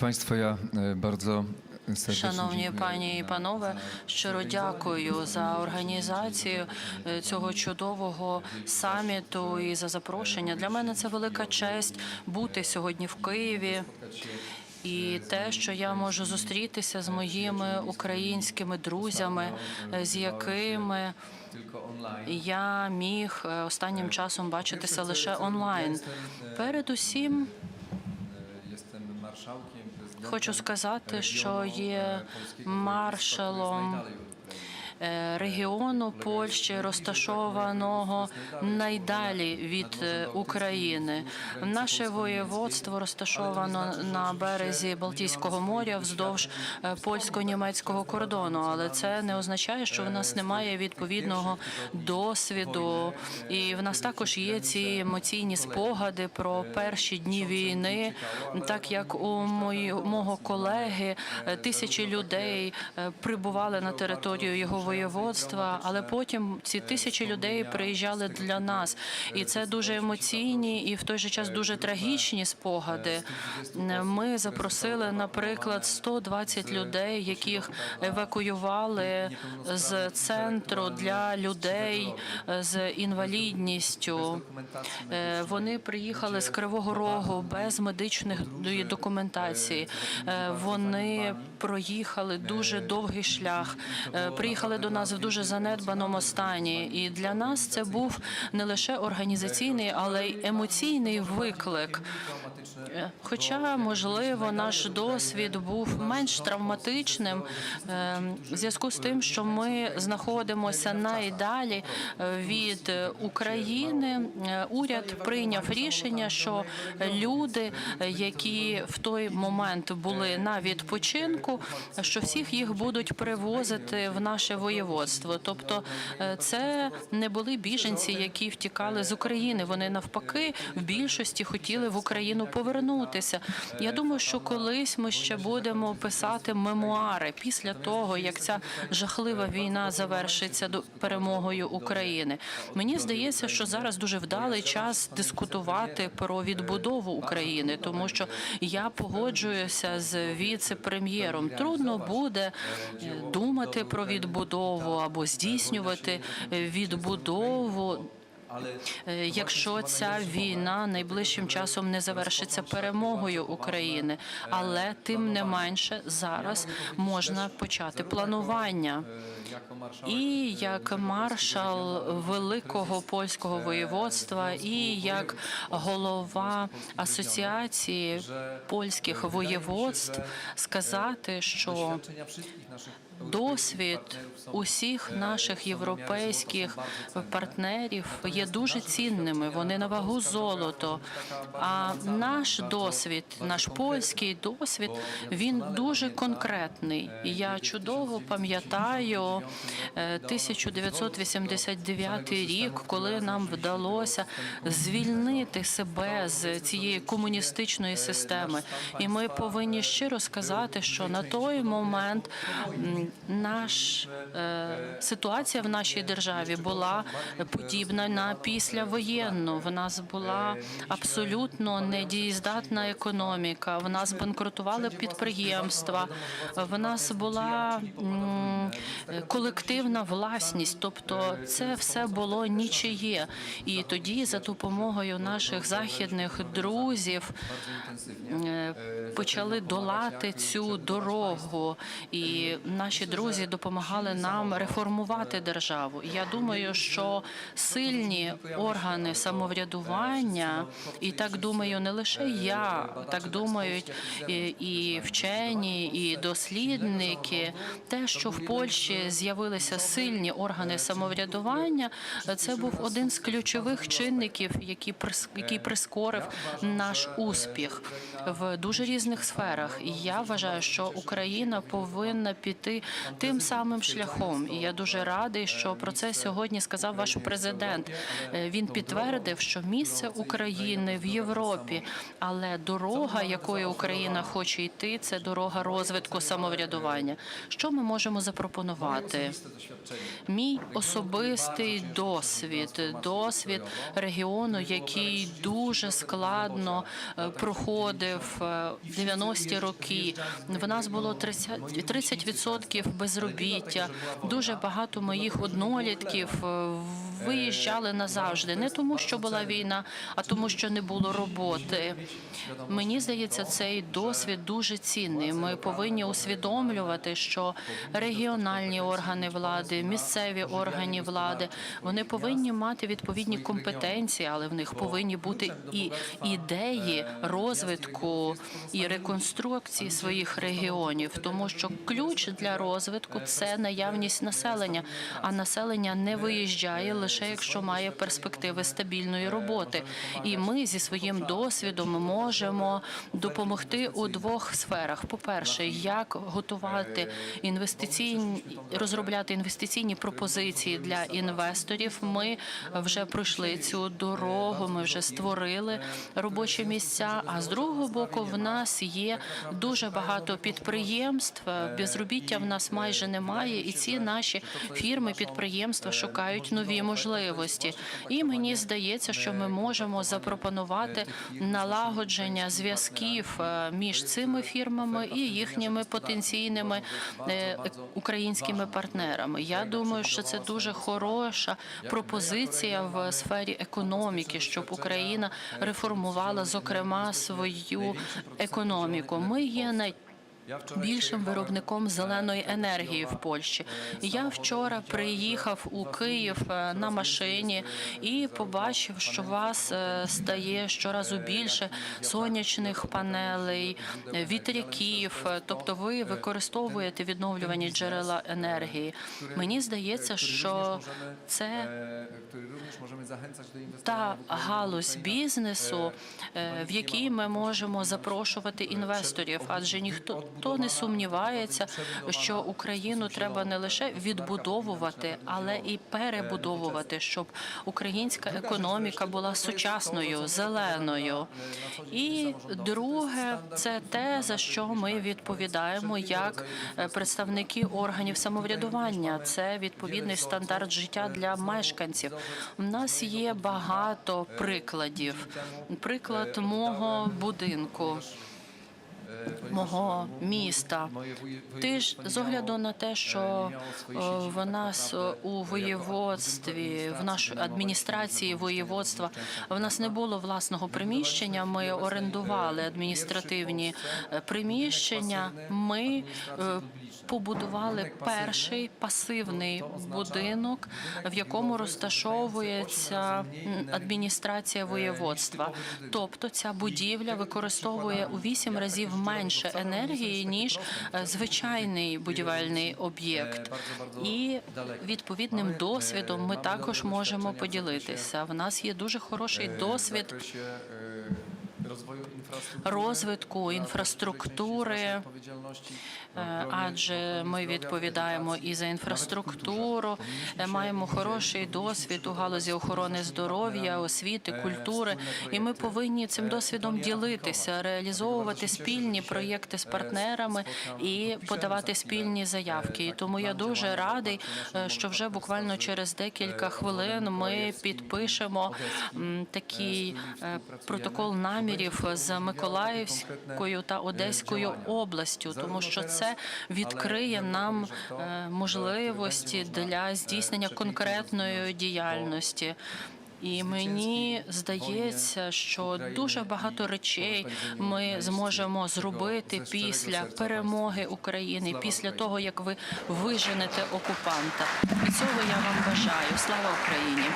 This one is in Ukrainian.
Państwo, ja e, bardzo Шановні пані і панове, щиро дякую за організацію е, цього чудового саміту і за запрошення. Для мене це велика честь бути сьогодні в Києві. І те, що я можу зустрітися з моїми українськими друзями, е, з якими я міг е, останнім часом бачитися лише онлайн. Передусім, хочу сказати, що є e, маршалом регіону Польщі, розташованого найдалі від е, України. Наше воєводство розташовано на березі Балтійського моря вздовж е, польсько-німецького кордону, але це не означає, що в нас немає відповідного досвіду, і в нас також є ці емоційні спогади про перші дні війни, так як у мої, мого колеги е, тисячі людей е, прибували на територію його воєводства, але потім ці тисячі людей приїжджали для нас, і це дуже емоційні і в той же час дуже трагічні спогади. Ми запросили, наприклад, 120 людей, яких евакуювали з центру для людей з інвалідністю. Е, Вони приїхали з Кривого Рогу без медичної документації. Е, Вони проїхали дуже довгий шлях. е, До нас в дуже занедбаному стані. І для нас це був не лише організаційний, але й емоційний виклик. Хоча, можливо, наш досвід був менш травматичним е, в зв'язку з тим, що ми знаходимося найдалі е, від України. Е, Уряд прийняв рішення, що люди, е, які в той момент були на відпочинку, що всіх їх будуть привозити в наше воєводство. Тобто, це не були біженці, які втікали з України. Вони навпаки в більшості хотіли в Україну повернутися. Я думаю, що колись ми ще будемо писати мемуари після того, як ця жахлива війна завершиться до перемогою України. Мені здається, що зараз дуже вдалий час дискутувати про відбудову України, тому що я погоджуюся з віце-прем'єром. Трудно буде е, думати про відбудову або здійснювати е, відбудову якщо ця війна найближчим часом не завершиться перемогою України, але тим не менше зараз можна почати планування. І як маршал великого польського воєводства, і як голова асоціації польських воєводств сказати, що Досвід усіх наших європейських партнерів є дуже цінними. Вони на вагу золото. А наш досвід, наш польський досвід, він дуже конкретний. Я чудово пам'ятаю е, 1989 рік, коли нам вдалося звільнити себе з цієї комуністичної системи. І ми повинні щиро сказати, що на той момент наш е, ситуація в нашій державі була подібна на післявоєнну. В нас була абсолютно недієздатна економіка. В нас банкрутували підприємства. В нас була колективна власність. Тобто, це все було нічиє. І тоді, за допомогою наших західних друзів, е, почали долати цю дорогу, і наші друзі допомагали нам реформувати державу. Я думаю, що сильні органи самоврядування, і так думаю, не лише я, так думають і, вчені, і дослідники. Те, що в Польщі з'явилися сильні органи самоврядування, це був один з ключових чинників, прис- який прискорив наш успіх в дуже різних сферах. І я вважаю, що Україна повинна піти тим самим шляхом. І я дуже радий, що про це сьогодні сказав ваш президент. Е, Він підтвердив, що місце України в Європі, але дорога, якою Україна хоче йти, це дорога розвитку самоврядування. Що ми можемо запропонувати? Мій особистий досвід, досвід регіону, який дуже складно е, проходив е, 90-ті роки. В нас було 30%, 30% безробіття. Дуже багато моїх однолітків е, виїжджали назавжди, не тому, що була війна, а тому, що не було роботи. Мені здається, цей досвід дуже цінний. Ми повинні усвідомлювати, що регіональні органи влади, місцеві органи влади, вони повинні мати відповідні компетенції, але в них повинні бути і ідеї розвитку і реконструкції своїх регіонів, тому що ключ для розвитку це наявність населення, а населення не виїжджає лише якщо має перспективи стабільної роботи. І ми зі своїм досвідом можемо допомогти у двох сферах: по-перше, як готувати інвестиційні розробляти інвестиційні пропозиції для інвесторів. Ми вже пройшли цю дорогу. Ми вже створили робочі місця. А з другого боку, в нас є дуже багато підприємств. Безробіття в нас майже немає, і ці наші фірми, підприємства шукають нові можливості. І мені здається, що ми можемо запропонувати налагодження зв'язків е, між цими фірмами і їхніми потенційними е, українськими партнерами. Я думаю, що це дуже хороша пропозиція в сфері економіки, щоб Україна реформувала зокрема свою економіку. Ми є wczoraj більшим виробником зеленої енергії в Польщі. Я вчора приїхав у Київ е, на машині і побачив, що вас е, стає щоразу більше сонячних панелей, вітряків. е, Тобто, ви використовуєте відновлювані джерела енергії. Мені здається, що це та галузь бізнесу, в якій ми можемо запрошувати інвесторів, адже ніхто то не сумнівається, що Україну треба не лише відбудовувати, але і перебудовувати, щоб українська економіка була сучасною, зеленою. І друге, це те, за що ми відповідаємо як е, представники органів самоврядування. Це відповідний стандарт життя для мешканців. У нас є багато прикладів. Приклад мого будинку. Мого міста. Ти ж з огляду на те, що е, в нас у воєводстві, в нашій адміністрації воєводства, в нас не було власного приміщення. Ми орендували адміністративні е, приміщення. Ми е, побудували перший пасивний будинок, в якому розташовується адміністрація воєводства. Тобто ця будівля використовує у вісім разів менше енергії ніж е, звичайний будівельний об'єкт. І відповідним досвідом ми також можемо поділитися. В нас є дуже хороший досвід розвитку інфраструктури. Е, адже ми відповідаємо і за інфраструктуру. Е, Маємо хороший досвід у галузі охорони здоров'я, освіти, культури. І ми повинні цим досвідом ділитися, реалізовувати спільні проєкти з партнерами і подавати спільні заявки. І тому я дуже радий, е, що вже буквально через декілька хвилин ми підпишемо такий протокол намірів з Миколаївською та Одеською областю, тому що це відкриє нам е, можливості для здійснення конкретної діяльності. І мені здається, що дуже багато речей ми зможемо зробити після перемоги України, після того як ви виженете окупанта. І цього я вам бажаю. Слава Україні!